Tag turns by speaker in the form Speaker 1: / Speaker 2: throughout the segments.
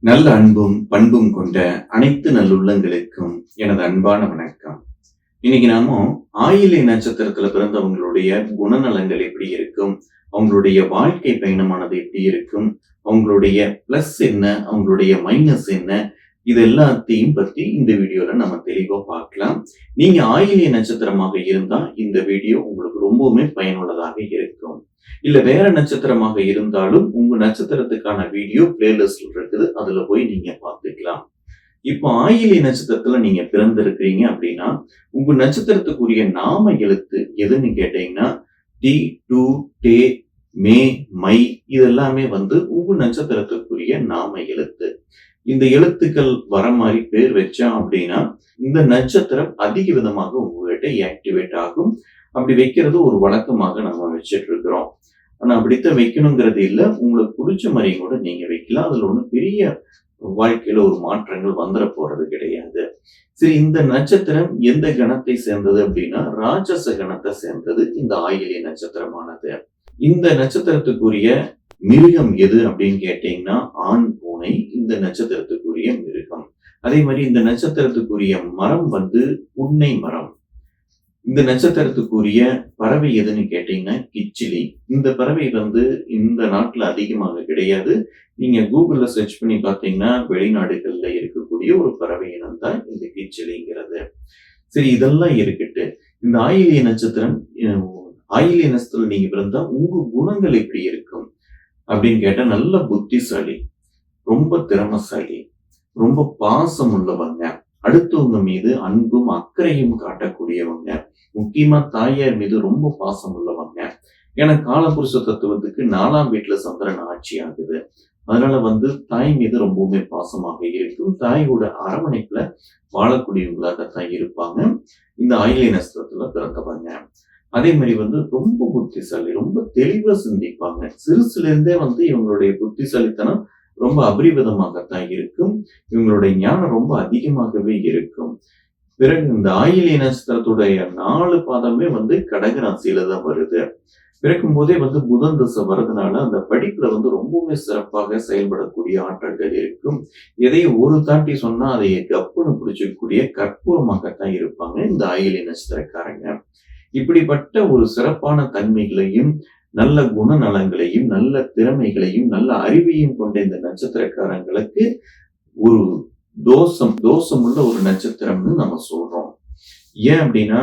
Speaker 1: நல்ல அன்பும் பண்பும் கொண்ட அனைத்து நல்லுள்ளங்களுக்கும் எனது அன்பான வணக்கம். இன்னைக்கு நாம ஆயிலை நட்சத்திரத்துல பிறந்தவங்களுடைய குணநலங்கள் எப்படி இருக்கும்? அவங்களுடைய வாழ்க்கை பயணமானது எப்படி இருக்கும்? அவங்களுடைய பிளஸ் என்ன? அவங்களுடைய மைனஸ் என்ன? இது எல்லாத்தையும் பத்தி இந்த வீடியோல நம்ம தெளிவா பார்க்கலாம். நீங்க ஆயிலிய நட்சத்திரமாக இருந்தா இந்த வீடியோ உங்களுக்கு ரொம்பவுமே பயனுள்ளதாக இருக்கும். இல்ல வேற நட்சத்திரமாக இருந்தாலும் உங்க நட்சத்திரத்துக்கான வீடியோ பிளேலிஸ்ட்ல இருக்குது. அதுல போய் நீங்க பார்த்துக்கலாம். இப்போ ஆயிலி நட்சத்திரத்துல நீங்க பிறந்திருக்கிறீங்க அப்படின்னா உங்க நட்சத்திரத்துக்குரிய நாம எழுத்து எதுன்னு கேட்டீங்கன்னா D do day may my இதெல்லாமே வந்து உங்க நட்சத்திரத்துக்குரிய நாம எழுத்து. இந்த எழுத்துக்கள் வர மாதிரி பேர் வச்சா அப்படின்னா இந்த நட்சத்திரம் அதிக விதமாக உங்ககிட்ட ஆக்டிவேட் ஆகும். அப்படி வைக்கிறது ஒரு வழக்கமாக நம்ம வச்சிட்டு இருக்கிறோம். ஆனா அப்படித்தான் வைக்கணுங்கிறது இல்லை. உங்களுக்கு பிடிச்ச மாதிரியும் கூட நீங்க வைக்கலாம். அதுல ஒன்றும் பெரிய வாழ்க்கையில ஒரு மாற்றங்கள் வந்துட போறது கிடையாது. சரி இந்த நட்சத்திரம் எந்த கணத்தை சேர்ந்தது அப்படின்னா ராட்சச கணத்தை சேர்ந்தது இந்த ஆயிலிய நட்சத்திரமானது. இந்த நட்சத்திரத்துக்குரிய மிருகம் எது அப்படின்னு கேட்டீங்கன்னா ஆண் பூனை இந்த நட்சத்திரத்துக்குரிய மிருகம். அதே மாதிரி இந்த நட்சத்திரத்துக்குரிய மரம் வந்து உன்னை மரம். இந்த நட்சத்திரத்துக்குரிய பறவை எதுன்னு கேட்டீங்கன்னா கிச்சிலி. இந்த பறவை வந்து இந்த நாட்டில் அதிகமாக கிடையாது. நீங்க கூகுள்ல சர்ச் பண்ணி பார்த்தீங்கன்னா வெளிநாடுகள்ல இருக்கக்கூடிய ஒரு பறவை இனம் தான் இந்த கிச்சிலிங்கிறது. சரி இதெல்லாம் இருக்கட்டு. இந்த ஆயிலிய நட்சத்திரம் ஆயிலிய நட்சத்திரம் நீங்க பிறந்தா உங்க குணங்கள் எப்படி இருக்கும்? அப்படின்னு கேட்டா நல்ல புத்திசாலி ரொம்ப திறமசாலி ரொம்ப பாசம் உள்ளவங்க அடுத்தவங்க மீது அன்பும் அக்கறையும் காட்டக்கூடியவங்க முக்கியமா தாயார் மீது ரொம்ப பாசம் உள்ளவங்க ஏன்னா காலபுருஷ தத்துவத்துக்கு நாலாம் வீட்டுல சந்திரன் ஆட்சி ஆகுது. அதனால வந்து தாய் மீது ரொம்பவுமே பாசமாக இருக்கும். தாயோட அரவணைப்புல வாழக்கூடியவங்களாகத்தான் இருப்பாங்க. இந்த ஆயிலை நஸ்திரத்துல பிறந்தவங்க. அதே மாதிரி வந்து ரொம்ப புத்திசாலி ரொம்ப தெளிவா சிந்திப்பாங்க. சிறுசுல இருந்தே வந்து இவங்களுடைய புத்திசாலித்தனம் ரொம்ப அபரிவிதமாகத்தான் இருக்கும். இவங்களுடைய ஞானம் ரொம்ப அதிகமாகவே இருக்கும். பிறகு இந்த ஆயிலிய நட்சத்திரத்துடைய நாலு பாதமே வந்து கடகராசியில தான் வருது. பிறக்கும் போதே வந்து புதன் திசை வர்றதுனால அந்த படிப்புல வந்து ரொம்பவுமே சிறப்பாக செயல்படக்கூடிய ஆற்றல்கள் இருக்கும். எதையும் ஒரு தாட்டி சொன்னா அதை கப்புன்னு பிடிச்சக்கூடிய கற்பூரமாகத்தான் இருப்பாங்க இந்த ஆயிலிய நட்சத்திரக்காரங்க. இப்படிப்பட்ட ஒரு சிறப்பான தன்மைகளையும் நல்ல குணநலங்களையும் நல்ல திறமைகளையும் நல்ல அறிவையும் கொண்ட இந்த நட்சத்திரக்காரங்களுக்கு ஒரு தோஷம் தோஷம் உள்ள ஒரு நட்சத்திரம்னு நம்ம சொல்றோம். ஏன் அப்படின்னா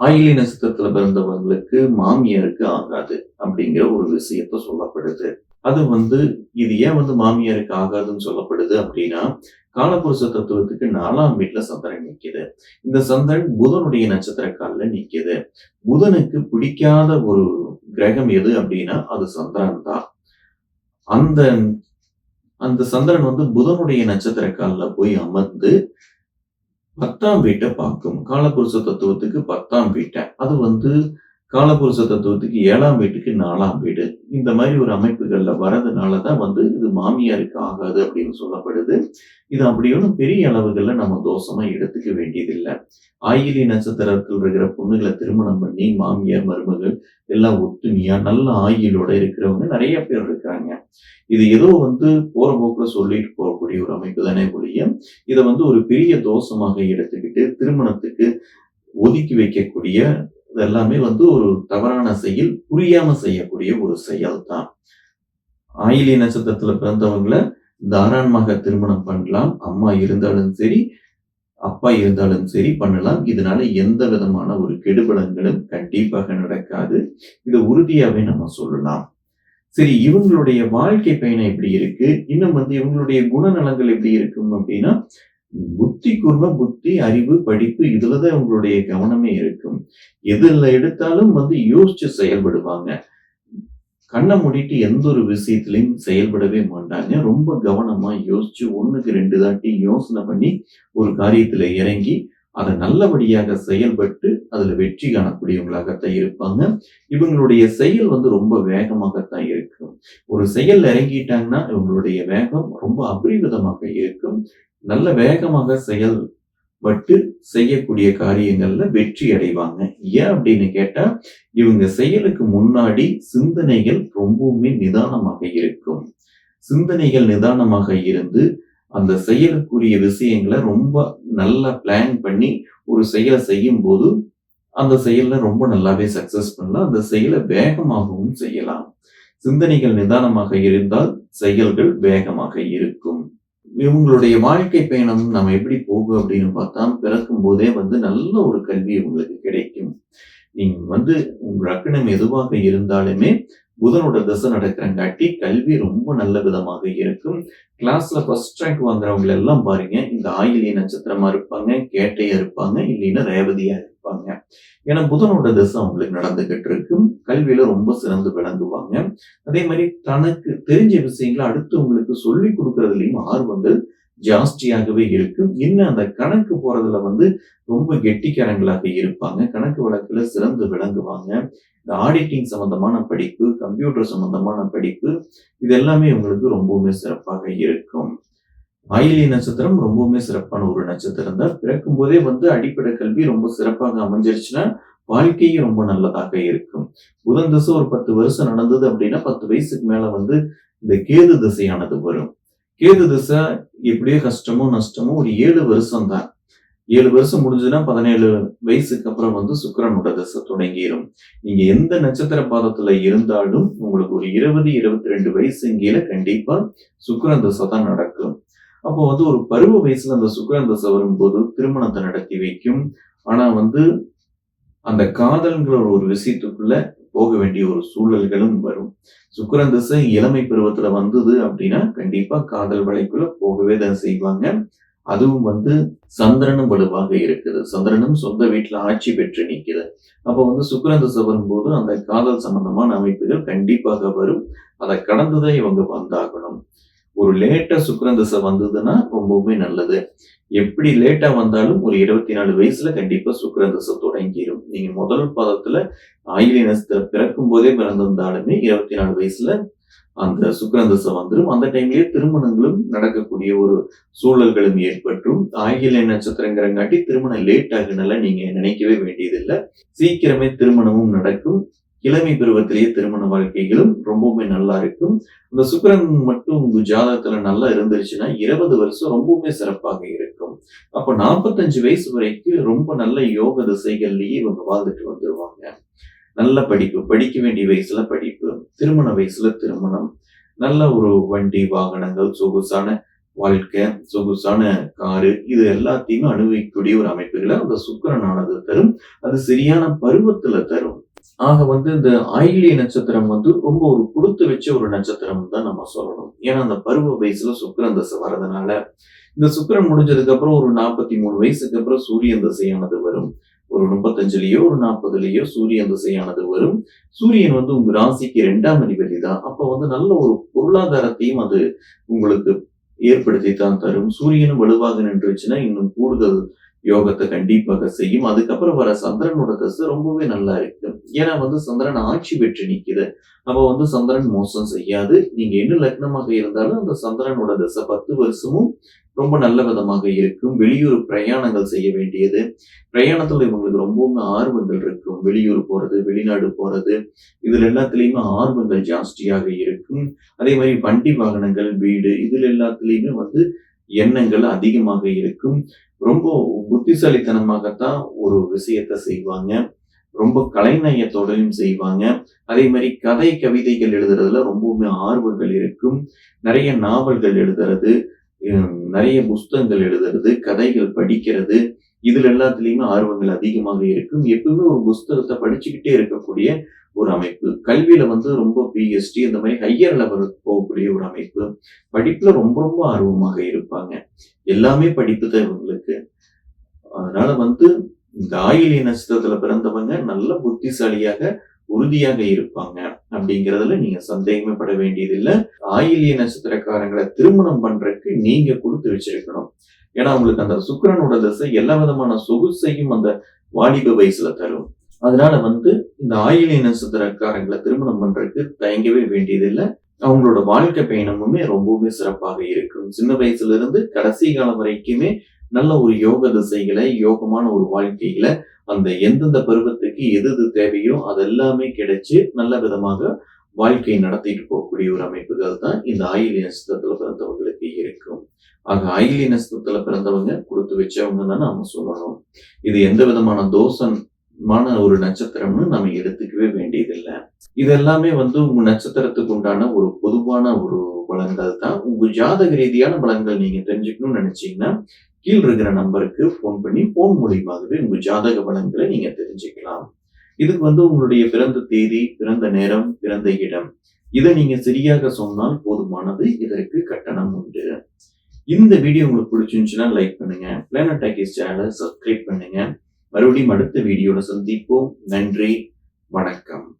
Speaker 1: ஆயிலி நட்சத்திரத்துல பிறந்தவங்களுக்கு மாமியாருக்கு ஆகாது அப்படிங்கிற ஒரு விஷயத்த சொல்லப்படுது. அது வந்து இது ஏன் வந்து மாமியாருக்கு ஆகாதுன்னு சொல்லப்படுது அப்படின்னா காலபுருஷ தத்துவத்துக்கு நாலாம் வீட்டுல சந்திரன் நிக்குது. இந்த சந்திரன் புதனுடைய நட்சத்திர காலில் நிக்குது. புதனுக்கு பிடிக்காத ஒரு கிரகம் எது அப்படின்னா அது சந்திரன் தான் அந்த அந்த சந்திரன் வந்து புதனுடைய நட்சத்திர காலில் போய் அமர்ந்து பத்தாம் வீட்டை பார்க்கும். காலபுருஷ தத்துவத்துக்கு பத்தாம் வீட்டை. அது வந்து காலபுருஷ தத்துவத்துக்கு ஏழாம் வீட்டுக்கு நாலாம் வீடு. இந்த மாதிரி ஒரு அமைப்புகள்ல வரதுனால தான் வந்து இது மாமியாருக்கு ஆகாது அப்படின்னு சொல்லப்படுது. இது அப்படி ஒன்றும் பெரிய அளவுகள்ல நம்ம தோஷமா எடுத்துக்க வேண்டியதில்லை. ஆயிலி நட்சத்திரத்தில் இருக்கிற பொண்ணுகளை திருமணம் பண்ணி மாமியார் மருமகள் எல்லாம் ஒத்துமையா நல்ல ஆயிலோட இருக்கிறவங்க நிறைய பேர் இருக்கிறாங்க. இது ஏதோ வந்து போற போக்குல சொல்லிட்டு போகக்கூடிய ஒரு அமைப்பு தானே ஒழிய இதை வந்து ஒரு பெரிய தோஷமாக எடுத்துக்கிட்டு திருமணத்துக்கு ஒதுக்கி வைக்கக்கூடிய இது எல்லாமே வந்து ஒரு தவறான செயல் புரியாம செய்யக்கூடிய ஒரு செயல் தான் ஆயிலி நட்சத்திரத்துல பிறந்தவங்களை தாராளமாக திருமணம் பண்ணலாம். அம்மா இருந்தாலும் சரி அப்பா இருந்தாலும் சரி பண்ணலாம். இதனால எந்த விதமான ஒரு கெடுபலங்களும் கண்டிப்பாக நடக்காது. இதை உறுதியாவே நம்ம சொல்லலாம். சரி இவங்களுடைய வாழ்க்கை பயணம் எப்படி இருக்கு? இன்னும் வந்து இவங்களுடைய குணநலங்கள் எப்படி இருக்கும் அப்படின்னா புத்தி குர்ம புத்தி அறிவு படிப்பு இதுலதான் உங்களுடைய கவனமே இருக்கும். எதுல எடுத்தாலும் வந்து யோசிச்சு செயல்படுவாங்க. கண்ணை மூடிட்டு எந்த ஒரு விஷயத்திலையும் செயல்படவே மாட்டாங்க. ரொம்ப கவனமா யோசிச்சு ஒண்ணுக்கு ரெண்டு தாட்டி யோசனை பண்ணி ஒரு காரியத்துல இறங்கி அதை நல்லபடியாக செயல்பட்டு அதுல வெற்றி காணக்கூடியவங்களாகத்தான் இருப்பாங்க. இவங்களுடைய செயல் வந்து ரொம்ப வேகமாகத்தான் இருக்கும். ஒரு செயல் இறங்கிட்டாங்கன்னா இவங்களுடைய வேகம் ரொம்ப அபரிவிதமாக இருக்கும். நல்ல வேகமாக செயல்பட்டு செய்யக்கூடிய காரியங்கள்ல வெற்றி அடைவாங்க ஏன் அப்படின்னு கேட்டா இவங்க செயலுக்கு முன்னாடி சிந்தனைகள் ரொம்பவுமே நிதானமாக இருக்கும் சிந்தனைகள் நிதானமாக இருந்து அந்த செயலுக்குரிய விஷயங்கள ரொம்ப நல்லா பிளான் பண்ணி ஒரு செயலை செய்யும் போது அந்த செயல்ல ரொம்ப நல்லாவே சக்சஸ் பண்ணலாம். அந்த செயலை வேகமாகவும் செய்யலாம். சிந்தனைகள் நிதானமாக இருந்தால், செயல்கள் வேகமாக இருக்கும். இவங்களுடைய வாழ்க்கை பயணம் நம்ம எப்படி போகும் அப்படின்னு பார்த்தா, பிறக்கும்போதே வந்து நல்ல ஒரு கல்வி உங்களுக்கு கிடைக்கும். நீங்க வந்து உங்க லக்னம் எதுவாக இருந்தாலுமே, புதனோட தசை நடக்கிறங்காட்டி கல்வி ரொம்ப நல்ல விதமாக இருக்கும். கிளாஸ்ல ஃபர்ஸ்ட் ரேங்க் வாங்குறவங்க எல்லாம் பாருங்க, இந்த ஆயிலிய நட்சத்திரமா இருப்பாங்க, கேட்டையா இருப்பாங்க, இல்லைன்னா ரேவதியா இருப்பாங்க. ஏன்னா புதனோட தசை அவங்களுக்கு நடந்துகிட்டு இருக்கும். கல்வியில ரொம்ப சிறந்து விளங்குவாங்க. அதே மாதிரி தனக்கு தெரிஞ்ச விஷயங்களை அடுத்தவங்களுக்கு சொல்லிக் கொடுக்கறதுலையும் ஆர்வங்கள் ஜாஸ்தியாகவே இருக்கும். இன்னும் அந்த கணக்கு போறதுல வந்து ரொம்ப கெட்டிக்காரங்களாக இருப்பாங்க. கணக்கு வழக்குல சிறந்து விளங்குவாங்க. இந்த ஆடிட்டிங் சம்பந்தமான படிப்பு, கம்ப்யூட்டர் சம்பந்தமான படிப்பு, இது எல்லாமே இவங்களுக்கு ரொம்பவுமே சிறப்பாக இருக்கும். ஆயிலி நட்சத்திரம் ரொம்பவுமே சிறப்பான ஒரு நட்சத்திரம் தான். பிறக்கும்போதே வந்து அடிப்படை கல்வி ரொம்ப சிறப்பாக அமைஞ்சிருச்சுன்னா, வாழ்க்கையும் ரொம்ப நல்லதாக இருக்கும். புதன் திசை ஒரு 10 வருஷம் நடந்தது அப்படின்னா, 10 வயசுக்கு மேல வந்து இந்த கேது திசையானது வரும். கேது திசை எப்படியோ கஷ்டமோ, நஷ்டமோ ஒரு ஏழு வருஷம் தான். ஏழு வருஷம் முடிஞ்சதுன்னா 17 வயசுக்கு அப்புறம் வந்து சுக்கரனோட திசை தொடங்கிரும். நீங்க எந்த நட்சத்திர பாதத்துல இருந்தாலும், உங்களுக்கு ஒரு 20, 22 வயசுங்கீழ கண்டிப்பா சுக்கரன் திசை தான் நடக்கும். அப்போ வந்து ஒரு பருவ வயசுல அந்த சுக்கிரன் திசை வரும்போது திருமணத்தை நடத்தி வைக்கும். ஆனா வந்து அந்த காதல்ங்கிற ஒரு விஷயத்துக்குள்ள போக வேண்டிய ஒரு சூழல்களும் வரும். சுக்கரன் திசை இளமை பருவத்துல வந்தது அப்படின்னா, கண்டிப்பா காதல் வலைக்குள்ள போகவே தான் செய்வாங்க. அதுவும் வந்து சந்திரனும் வலுவாக இருக்குது. சந்திரனும் சொந்த வீட்டுல ஆட்சி பெற்று நிற்கிறது அப்ப வந்து சுக்கரன் திசை வரும்போது அந்த காதல் சம்பந்தமான அமைப்புகள் கண்டிப்பாக வரும். அதை கடந்துதான் இவங்க வந்தாகணும். ஒரு லேட்டா சுக்கரன் திசை வந்ததுன்னா ரொம்பவுமே நல்லது. எப்படி லேட்டா வந்தாலும் ஒரு 24 வயசுல கண்டிப்பா சுக்கரன் திசை தொடங்கிரும். நீங்க முதல் பாதத்துல ஆயில்ய பிறக்கும் போதே பிறந்திருந்தாலுமே 24 வயசுல அந்த சுக்கரன் திசை வந்துடும் அந்த டைம்லயே திருமணங்களும் நடக்கக்கூடிய ஒரு சூழல்களும் ஏற்பட்டும் ஆயில்ய நட்சத்திரங்கிறங்காட்டி திருமணம் லேட் ஆகுனால நீங்க நினைக்கவே வேண்டியதில்லை சீக்கிரமே திருமணமும் நடக்கும். இளமை பருவத்திலேயே திருமண வாழ்க்கைகளும் ரொம்பவுமே நல்லா இருக்கும். இந்த சுக்கரன் மட்டும் உங்க ஜாதகத்துல நல்லா இருந்துருச்சுன்னா, 20 வருஷம் ரொம்பவுமே சிறப்பாக இருக்கும். அப்ப 45 வயசு வரைக்கும் ரொம்ப நல்ல யோக திசைகள்லயே இவங்க வாழ்ந்துட்டு வந்துருவாங்க. நல்ல படிப்பு, படிக்க வேண்டிய வயசுல படிப்பு, திருமண வயசுல திருமணம், நல்ல ஒரு வண்டி, வாகனங்கள், சொகுசான வாழ்க்கை, சொகுசான காரு இது எல்லாத்தையுமே அனுபவிக்கக்கூடிய ஒரு அமைப்புகளை அந்த சுக்கரனானது தரும். அது சரியான பருவத்துல தரும். ஆக வந்து இந்த ஆயிலிய நட்சத்திரம் வந்து ரொம்ப ஒரு கொடுத்து வச்ச ஒரு நட்சத்திரம் தான் நம்ம சொல்லணும். ஏன்னா அந்த பருவ வயசுல சுக்கரன் தசை வர்றதுனால இந்த சுக்கிரன் முடிஞ்சதுக்கு அப்புறம் ஒரு 43 வயசுக்கு அப்புறம் சூரியன் தசையானது வரும். ஒரு 35லயோ, ஒரு 40லயோ சூரியன் திசையானது வரும். சூரியன் வந்து உங்க ராசிக்கு ரெண்டாம் அதிபதி தான். அப்ப வந்து நல்ல ஒரு பொருளாதாரத்தையும் அது உங்களுக்கு ஏற்படுத்தி தான் தரும். சூரியனும் வலுவாக நின்றுச்சுன்னா, இன்னும் கூடுதல் யோகத்தை கண்டிப்பாக செய்யும். அதுக்கப்புறம் வர சந்திரனோட தசை ரொம்பவே நல்லா இருக்கு. ஏன்னா வந்து சந்திரன் ஆட்சி பெற்று நிற்குது அப்ப வந்து சந்திரன் மோசம் செய்யாது. நீங்க என்ன லக்னமாக இருந்தாலும் அந்த சந்திரனோட திசை 10 வருஷமும் ரொம்ப நல்ல விதமாக இருக்கும். வெளியூர் பிரயாணங்கள் செய்ய வேண்டியது. பிரயாணத்துல இவங்களுக்கு ரொம்பவுமே ஆர்வங்கள் இருக்கும். வெளியூர் போறது, வெளிநாடு போறது, இதுல எல்லாத்துலயுமே ஆர்வங்கள் ஜாஸ்தியாக இருக்கும். அதே மாதிரி வண்டி வாகனங்கள், வீடு இதுல எல்லாத்துலயுமே வந்து எண்ணங்கள் அதிகமாக இருக்கும். ரொம்ப புத்திசாலித்தனமாகத்தான் ஒரு விஷயத்த செய்வாங்க. ரொம்ப கலைநயத்தோடயும் செய்வாங்க. அதே மாதிரி கதை, கவிதைகள் எழுதுறதுல ரொம்பவுமே ஆர்வங்கள் இருக்கும். நிறைய நாவல்கள் எழுதுறது, நிறைய புஸ்தகங்கள் எழுதுறது, கதைகள் படிக்கிறது, இதுல எல்லாத்துலயுமே ஆர்வங்கள் அதிகமாக இருக்கும். எப்பவுமே ஒரு புஸ்தகத்தை படிச்சுக்கிட்டே இருக்கக்கூடிய ஒரு அமைப்பு. கல்வியில வந்து ரொம்ப பிஎஸ்டி இந்த மாதிரி ஹையர் லெவல் போகக்கூடிய ஒரு அமைப்பு. படிப்புல ரொம்ப ரொம்ப ஆர்வமாக இருப்பாங்க. எல்லாமே படிப்பு தான் இவங்களுக்கு. அதனால வந்து இந்த ஆயில்ய நட்சத்திரத்துல பிறந்தவங்க நல்ல புத்திசாலியாக, உறுதியாக இருப்பாங்க. அப்படிங்கிறதுல நீங்க சந்தேகமே பட வேண்டியதில்லை ஆயிலிய நட்சத்திரக்காரங்களை திருமணம் பண்றதுக்கு நீங்க கொடுத்து வச்சிருக்கணும். ஏன்னா உங்களுக்கு அந்த சுக்கரனோட திசை எல்லா விதமான சொகுசையும் அந்த வாலிப வயசுல தரும். அதனால வந்து இந்த ஆயிலிய நட்சத்திரக்காரங்களை திருமணம் பண்றதுக்கு தயங்கவே வேண்டியதில்லை அவங்களோட வாழ்க்கை பயணமுமே ரொம்பவுமே சிறப்பாக இருக்கும். சின்ன வயசுல இருந்து கடைசி காலம் வரைக்குமே நல்ல ஒரு யோக திசைகளை யோகமான ஒரு வாழ்க்கையில அந்த எந்தெந்த பருவத்துக்கு எது எது தேவையோ அதெல்லாமே கிடைச்சு, நல்ல விதமாக வாழ்க்கை நடத்திட்டு போகக்கூடிய ஒரு அமைப்புகள் தான் இந்த ஆயில்ய நட்சத்திரத்துல பிறந்தவங்களுக்கு இருக்கும். ஆக ஆயிலி நட்சத்திரத்துல பிறந்தவங்க கொடுத்து வச்சவங்க தான் நாம சொல்லணும். இது எந்த விதமான தோஷமான ஒரு நட்சத்திரம்னு நம்ம எடுத்துக்கவே வேண்டியதில்லை. இது எல்லாமே வந்து உங்க நட்சத்திரத்துக்கு உண்டான ஒரு பொதுவான ஒரு பலன்கள் தான். உங்க ஜாதக ரீதியான பலன்கள் நீங்க தெரிஞ்சுக்கணும்னு நினைச்சீங்கன்னா கீழ் இருக்கிற நம்பருக்கு ஃபோன் பண்ணி ஃபோன் மூலியமாகவே உங்க ஜாதக பலன்களை நீங்க தெரிஞ்சுக்கலாம். இதுக்கு வந்து உங்களுடைய பிறந்த தேதி பிறந்த நேரம் பிறந்த இடம். இதை நீங்க சரியாக சொன்னால் போதுமானது. இதற்கு கட்டணம் உண்டு. இந்த வீடியோ உங்களுக்கு பிடிச்சிருந்துச்சுன்னா லைக் பண்ணுங்க. பிளானட் டாக்கிஸ் சேனலை சப்ஸ்கிரைப் பண்ணுங்க. மறுபடியும் அடுத்த வீடியோல சந்திப்போம். நன்றி. வணக்கம்.